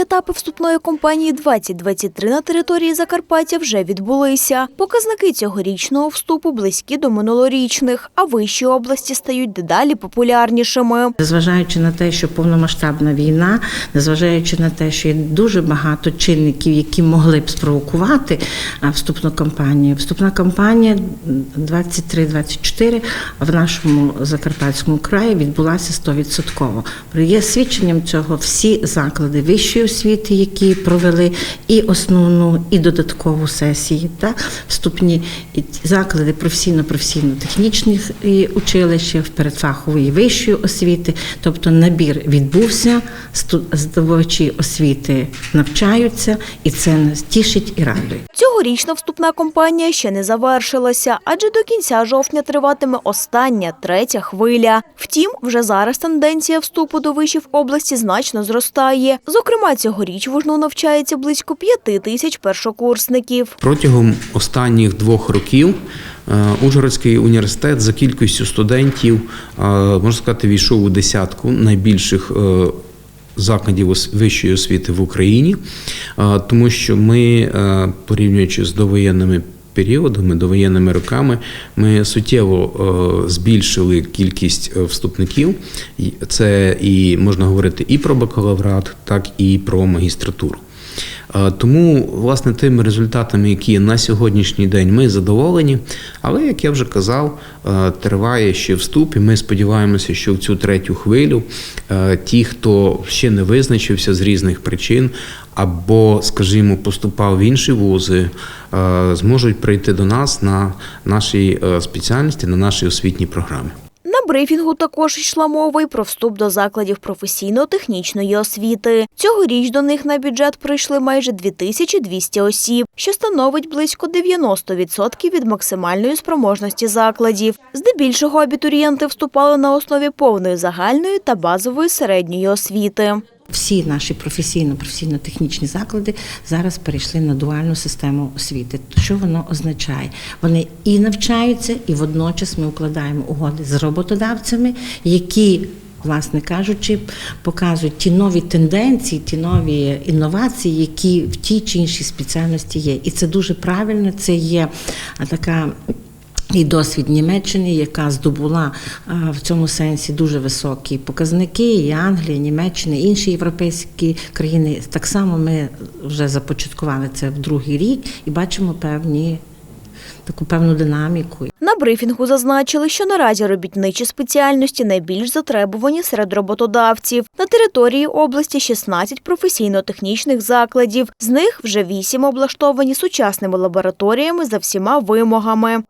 Етапи вступної кампанії 2023 на території Закарпаття вже відбулися. Показники цьогорічного вступу близькі до минулорічних, а вищі області стають дедалі популярнішими. Незважаючи на те, що повномасштабна війна, незважаючи на те, що є дуже багато чинників, які могли б спровокувати вступну кампанію. Вступна кампанія 23-24 в нашому Закарпатському краї відбулася 100%. Є свідченням цього всі заклади вищої освіти, які провели і основну, і додаткову сесії, та вступні заклади професійно-професійно-технічних училища, передфахової вищої освіти, тобто набір відбувся, здобувачі освіти навчаються, і це нас тішить і радує. Цьогорічна вступна кампанія ще не завершилася, адже до кінця жовтня триватиме остання третя хвиля. Втім, вже зараз тенденція вступу до вишів області значно зростає. Зокрема, цьогоріч в УЖНУ навчається близько п'яти тисяч першокурсників. Протягом останніх двох років е, Ужгородський університет за кількістю студентів, е, можна сказати, війшов у десятку найбільших е, закладів вищої освіти в Україні, тому що ми, порівнюючи з довоєнними періодами, довоєнними роками, ми суттєво е, збільшили кількість е, вступників. Це і можна говорити і про бакалаврат, так і про магістратуру. Е, Тому, власне, тими результатами, які на сьогоднішній день, ми задоволені. Але, як я вже казав, е, триває ще вступ, і ми сподіваємося, що в цю третю хвилю е, ті, хто ще не визначився з різних причин, або, скажімо, поступав в інші вузи, зможуть прийти до нас на нашій спеціальності, на нашій освітній програмі. Брифінгу також йшла мова і про вступ до закладів професійно-технічної освіти. Цьогоріч до них на бюджет прийшли майже 2200 осіб, що становить близько 90% від максимальної спроможності закладів. Здебільшого абітурієнти вступали на основі повної загальної та базової середньої освіти. Всі наші професійно-професійно-технічні заклади зараз перейшли на дуальну систему освіти. Що воно означає? Вони і навчаються, і водночас ми укладаємо угоди з роботодавцями, які Власне кажучи, показують ті нові тенденції, ті нові інновації, які в тій чи іншій спеціальності є. І це дуже правильно. Це є така і досвід Німеччини, яка здобула е, в цьому сенсі дуже високі показники, і Англія, Німеччина, інші європейські країни. Так само ми вже започаткували це в другий рік і бачимо певні таку певну динаміку. На брифінгу зазначили, що наразі робітничі спеціальності найбільш затребувані серед роботодавців. На території області 16 професійно-технічних закладів. З них вже 8 облаштовані сучасними лабораторіями за всіма вимогами.